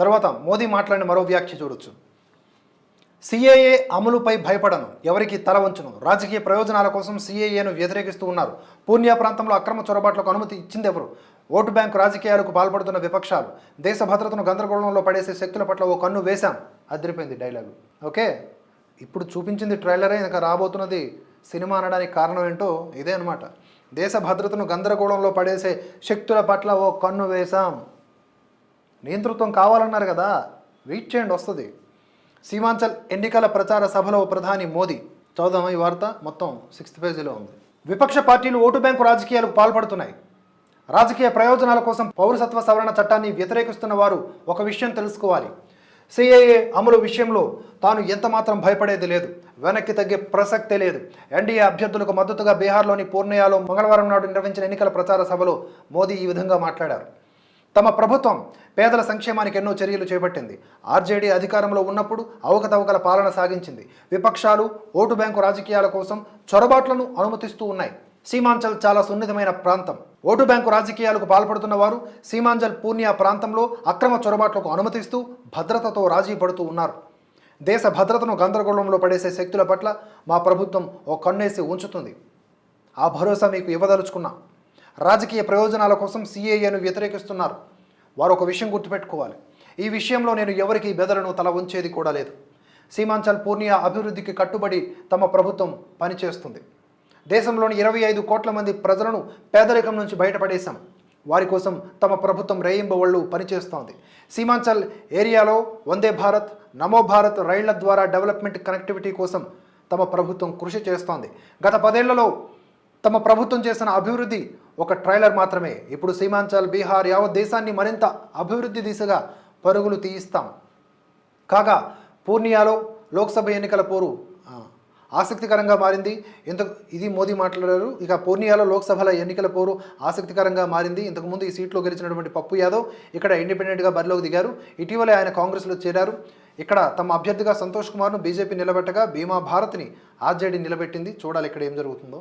తర్వాత మోదీ మాట్లాడిన మరో వ్యాఖ్య చూడొచ్చు. సిఏఏ అమలుపై భయపడను ఎవరికి తల వంచును. రాజకీయ ప్రయోజనాల కోసం సిఏఏను వ్యతిరేకిస్తూ ఉన్నారు. పూర్ణియా ప్రాంతంలో అక్రమ చొరబాట్లకు అనుమతి ఇచ్చింది ఎవరు ఓటు బ్యాంకు రాజకీయాలకు పాల్పడుతున్న విపక్షాలు. దేశ భద్రతను గందరగోళంలో పడేసే శక్తుల పట్ల ఓ కన్ను వేశాం అదిరిపోయింది డైలాగు. ఓకే ఇప్పుడు చూపించింది ట్రైలరే ఇంకా రాబోతున్నది సినిమా అనడానికి కారణం ఏంటో ఇదే అనమాట దేశ భద్రతను గందరగోళంలో పడేసే శక్తుల పట్ల ఓ కన్ను వేశాం. నియంతృత్వం కావాలన్నారు కదా వెయిట్ చేయండి వస్తుంది. సీమాంచల్ ఎన్నికల ప్రచార సభలో ప్రధాని మోదీ చదుదామా ఈ వార్త? మొత్తం సిక్స్త్ పేజీలో ఉంది. విపక్ష పార్టీలు ఓటు బ్యాంకు రాజకీయాలకు పాల్పడుతున్నాయి. రాజకీయ ప్రయోజనాల కోసం పౌరసత్వ సవరణ చట్టాన్ని వ్యతిరేకిస్తున్న వారు ఒక విషయం తెలుసుకోవాలి. సిఏఏ అమలు విషయంలో తాను ఎంతమాత్రం భయపడేది లేదు. వెనక్కి తగ్గే ప్రసక్తే లేదు. ఎన్డీఏ అభ్యర్థులకు మద్దతుగా బీహార్లోని పూర్ణియాలో మంగళవారం నాడు నిర్వహించిన ఎన్నికల ప్రచార సభలో మోదీ ఈ విధంగా మాట్లాడారు. తమ ప్రభుత్వం పేదల సంక్షేమానికి ఎన్నో చర్యలు చేపట్టింది. ఆర్జేడీ అధికారంలో ఉన్నప్పుడు అవకతవకల పాలన సాగించింది. విపక్షాలు ఓటు బ్యాంకు రాజకీయాల కోసం చొరబాట్లను అనుమతిస్తూ ఉన్నాయి. సీమాంచల్ చాలా సున్నితమైన ప్రాంతం. ఓటు బ్యాంకు రాజకీయాలకు పాల్పడుతున్న వారు సీమాంచల్ పూర్ణియా ప్రాంతంలో అక్రమ చొరబాట్లకు అనుమతిస్తూ భద్రతతో రాజీ పడుతూ ఉన్నారు. దేశ భద్రతను గందరగోళంలో పడేసే శక్తుల పట్ల మా ప్రభుత్వం ఓ కన్నేసి ఉంచుతుంది. ఆ భరోసా మీకు ఇవ్వదలుచుకున్నా. రాజకీయ ప్రయోజనాల కోసం సీఏఏను వ్యతిరేకిస్తున్నారు. వారు ఒక విషయం గుర్తుపెట్టుకోవాలి. ఈ విషయంలో నేను ఎవరికి బెదలను తల ఉంచేది కూడా లేదు. సీమాంచల్ పూర్ణియా అభివృద్ధికి కట్టుబడి తమ ప్రభుత్వం పనిచేస్తుంది. దేశంలోని ఇరవై ఐదు కోట్ల మంది ప్రజలను పేదరికం నుంచి బయటపడేశాం. వారి కోసం తమ ప్రభుత్వం రేయింబవళ్ళు పనిచేస్తోంది. సీమాంచల్ ఏరియాలో వందే భారత్ నమో భారత్ రైళ్ళ ద్వారా డెవలప్మెంట్ కనెక్టివిటీ కోసం తమ ప్రభుత్వం కృషి చేస్తోంది. గత పదేళ్ళలో తమ ప్రభుత్వం చేసిన అభివృద్ధి ఒక ట్రైలర్ మాత్రమే. ఇప్పుడు సీమాంచల్ బీహార్ యావత్ దేశాన్ని మరింత అభివృద్ధి దిశగా పరుగులు తీయిస్తాం. కాగా పూర్ణియాలో లోక్సభ ఎన్నికల పోరు ఆసక్తికరంగా మారింది. ఇంతకు ఇది మోదీ మాట్లాడారు. ఇక పూర్ణియాలో లోక్సభల ఎన్నికల పోరు ఆసక్తికరంగా మారింది. ఇంతకుముందు ఈ సీట్లో గెలిచినటువంటి పప్పు యాదవ్ ఇక్కడ ఇండిపెండెంట్గా బరిలోకి దిగారు. ఇటీవలే ఆయన కాంగ్రెస్లో చేరారు. ఇక్కడ తమ అభ్యర్థిగా సంతోష్ కుమార్ను బీజేపీ నిలబెట్టగా భీమా భారత్ని ఆర్జేడీ నిలబెట్టింది. చూడాలి ఇక్కడ ఏం జరుగుతుందో.